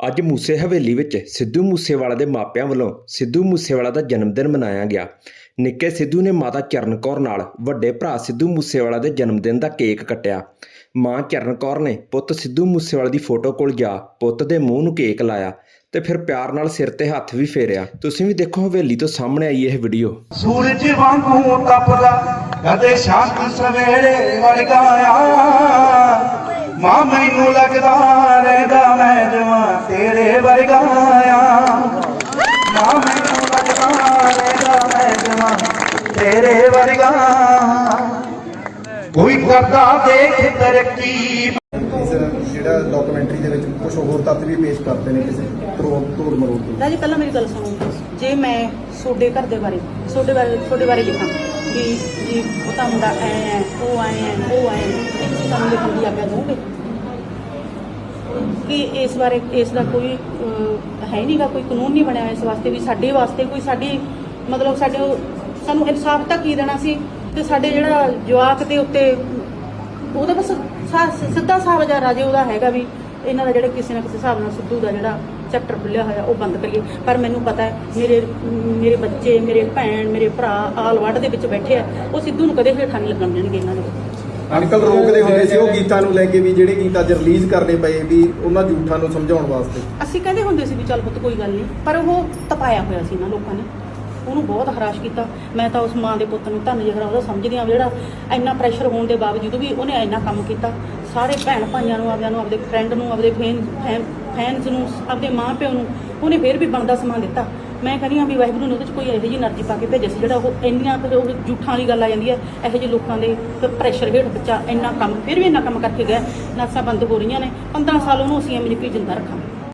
ਅੱਜ ਮੂਸੇ ਹਵੇਲੀ ਵਿੱਚ ਸਿੱਧੂ ਮੂਸੇਵਾਲਾ ਦੇ ਮਾਪਿਆਂ ਵੱਲੋਂ ਸਿੱਧੂ ਮੂਸੇਵਾਲਾ ਦਾ ਜਨਮ ਦਿਨ ਮਨਾਇਆ ਗਿਆ। ਨਿੱਕੇ ਸਿੱਧੂ ਨੇ ਮਾਤਾ ਚਰਨ ਕੌਰ ਨਾਲ ਵੱਡੇ ਭਰਾ ਸਿੱਧੂ ਮੂਸੇਵਾਲਾ ਦੇ ਜਨਮ ਦਿਨ ਦਾ ਕੇਕ ਕੱਟਿਆ। ਮਾਂ ਚਰਨ ਕੌਰ ਨੇ ਪੁੱਤ ਸਿੱਧੂ ਮੂਸੇਵਾਲੇ ਦੀ ਫੋਟੋ ਕੋਲ ਜਾ ਪੁੱਤ ਦੇ ਮੂੰਹ ਨੂੰ ਕੇਕ ਲਾਇਆ ਤੇ ਫਿਰ ਪਿਆਰ ਨਾਲ ਸਿਰ ਤੇ ਹੱਥ ਵੀ ਫੇਰਿਆ। ਤੁਸੀਂ ਵੀ ਦੇਖੋ ਹਵੇਲੀ ਤੋਂ ਸਾਹਮਣੇ ਆਈ ਇਹ ਵੀਡੀਓ। ਸੂਰਜ ਵਾਂਗੂ ਤਪਦਾ ਕਦੇ ਸ਼ਾਂਤ ਸਵੇਰੇ ਵਰਗਾਇਆ ਮਾਂ ਤੇਰੇ ਮਾਂ ਮੈਨੂੰ ਮੈਂ ਵਰਗਾ ਕੋਈ ਕਰਦਾ ਦੇਖ ਤਰੱਕੀ। ਇਸ ਜਿਹੜਾ ਡਾਕੂਮੈਂਟਰੀ ਦੇ ਵਿੱਚ ਕੁਝ ਹੋਰ ਤੱਥ ਵੀ ਪੇਸ਼ ਕਰਦੇ ਨੇ ਕਿਸੇ ਤੋੜ ਤੋੜ ਮਰੋੜ ਤੋਂ। ਰਾਜੀ ਪਹਿਲਾਂ ਮੇਰੀ ਗੱਲ ਸੁਣੋ। ਜੇ ਮੈਂ ਤੁਹਾਡੇ ਘਰ ਦੇ ਬਾਰੇ ਤੁਹਾਡੇ ਬਾਰੇ ਤੁਹਾਡੇ ਬਾਰੇ ਲਿਖਾਂ ਕਿ ਜੀ ਉਹ ਤਾਂ ਮੁੰਡਾ ਐ ਹੈ ਉਹ ਆਏ ਹੈ ਉਹ ਆਏ ਹੈ ਇਹ ਤੁਸੀਂ ਸਾਨੂੰ ਲਿਖਣ ਦੀ ਆਗਿਆ ਦੋਗੇ ਕਿ ਇਸ ਬਾਰੇ ਇਸ ਦਾ ਕੋਈ ਅਹ, ਹੈ ਨਹੀਂਗਾ ਕੋਈ ਕਾਨੂੰਨ ਨਹੀਂ ਬਣਿਆ ਇਸ ਵਾਸਤੇ ਵੀ ਸਾਡੇ ਵਾਸਤੇ ਕੋਈ ਸਾਡੀ ਮਤਲਬ ਸਾਡੇ ਉਹ- ਸਾਨੂੰ ਇਨਸਾਫ ਤਾਂ ਕੀ ਦੇਣਾ ਸੀ? ਤੇ ਸਾਡੇ ਜਿਹੜਾ ਜਵਾਕ ਦੇ ਉੱਤੇ ਉਹਦਾ ਬਸ ਸਾ- ਸਿੱਧਾ ਹਿਸਾਬ ਜਾਂ ਰਾਜੇ ਉਹਦਾ ਹੈਗਾ ਵੀ ਇਹਨਾਂ ਦਾ ਜਿਹੜਾ ਕਿਸੇ ਨਾ ਕਿਸੇ ਹਿਸਾਬ ਨਾਲ ਸਿੱਧੂ ਦਾ ਜਿਹੜਾ ਚੈਪਟਰ ਖੁੱਲਿਆ ਹੋਇਆ ਉਹ ਬੰਦ ਕਰੀਏ। ਪਰ ਮੈਨੂੰ ਪਤਾ ਹੈ ਮੇਰੇ ਮੇਰੇ ਬੱਚੇ ਮੇਰੇ ਭੈਣ ਮੇਰੇ ਭਰਾ ਆਲ ਵਰਡ ਦੇ ਵਿੱਚ ਬੈਠੇ ਆ ਉਹ ਸਿੱਧੂ ਨੂੰ ਕਦੇ ਹੇਠਾਂ ਨਹੀਂ ਲੱਗਣ ਦੇਣਗੇ ਇਹਨਾਂ ਦੇ। ਅੰਕਲ ਰੋਕਦੇ ਹੁੰਦੇ ਸੀ ਉਹ ਗੀਤਾਂ ਨੂੰ ਲੈ ਕੇ ਵੀ ਜਿਹੜੇ ਗੀਤ ਅੱਜ ਰਿਲੀਜ਼ ਕਰਨੇ ਪਏ ਵੀ ਉਹਨਾਂ ਝੂਠਾਂ ਨੂੰ ਸਮਝਾਉਣ ਵਾਸਤੇ। ਅਸੀਂ ਕਹਿੰਦੇ ਹੁੰਦੇ ਸੀ ਵੀ ਚੱਲ ਪੁੱਤ ਕੋਈ ਗੱਲ ਨਹੀਂ ਪਰ ਉਹ ਤਪਾਇਆ ਹੋਇਆ ਸੀ ਨਾ ਲੋਕਾਂ ਨੇ। ਉਹਨੂੰ ਬਹੁਤ ਹਰਾਸ਼ ਕੀਤਾ। ਮੈਂ ਤਾਂ ਉਸ ਮਾਂ ਦੇ ਪੁੱਤ ਨੂੰ ਧੰਨ ਜਿਹੜਾ ਉਹਦਾ ਸਮਝਦੀ ਵੀ ਜਿਹੜਾ ਇੰਨਾ ਪ੍ਰੈਸ਼ਰ ਹੋਣ ਦੇ ਬਾਵਜੂਦ ਵੀ ਉਹਨੇ ਇੰਨਾ ਕੰਮ ਕੀਤਾ। ਸਾਰੇ ਭੈਣ ਭਾਈਆਂ ਨੂੰ ਆਪਦਿਆਂ ਨੂੰ ਆਪਦੇ ਫਰੈਂਡ ਨੂੰ ਆਪਦੇ ਫੈਨ ਫੈਨਸ ਨੂੰ ਆਪਦੇ ਮਾਂ ਪਿਓ ਨੂੰ ਉਹਨੇ ਫੇਰ ਵੀ ਬਣਦਾ ਸਮਾਂ ਦਿੱਤਾ। ਮੈਂ ਕਹਿੰਦੀ ਹਾਂ ਵੀ ਵਾਹਿਗੁਰੂ ਨੇ ਉਹਦੇ 'ਚ ਕੋਈ ਇਹੋ ਜਿਹੀ એનર્ਜੀ ਪਾ ਕੇ ਭੇਜਿਆ ਸੀ, ਜਿਹੜਾ ਉਹ ਇੰਨੀਆਂ ਕੁ ਉਹ ਜੂਠਾਂ ਵਾਲੀ ਗੱਲ ਆ ਜਾਂਦੀ ਹੈ, ਇਹੋ ਜਿਹੇ ਲੋਕਾਂ ਦੇ ਪ੍ਰੈਸ਼ਰ ਹੇਠ ਬੱਚਾ ਇੰਨਾ ਕੰਮ, ਫਿਰ ਵੀ ਇੰਨਾ ਕੰਮ ਕਰਕੇ ਗਿਆ, ਨਾਸਾਂ ਬੰਦ ਹੋ ਰਹੀਆਂ ਨੇ 15 ਸਾਲ ਉਹਨੂੰ ਅਸੀਂ ਐਵੇਂ ਜਿੰਦਾ ਰੱਖਾਂਗੇ।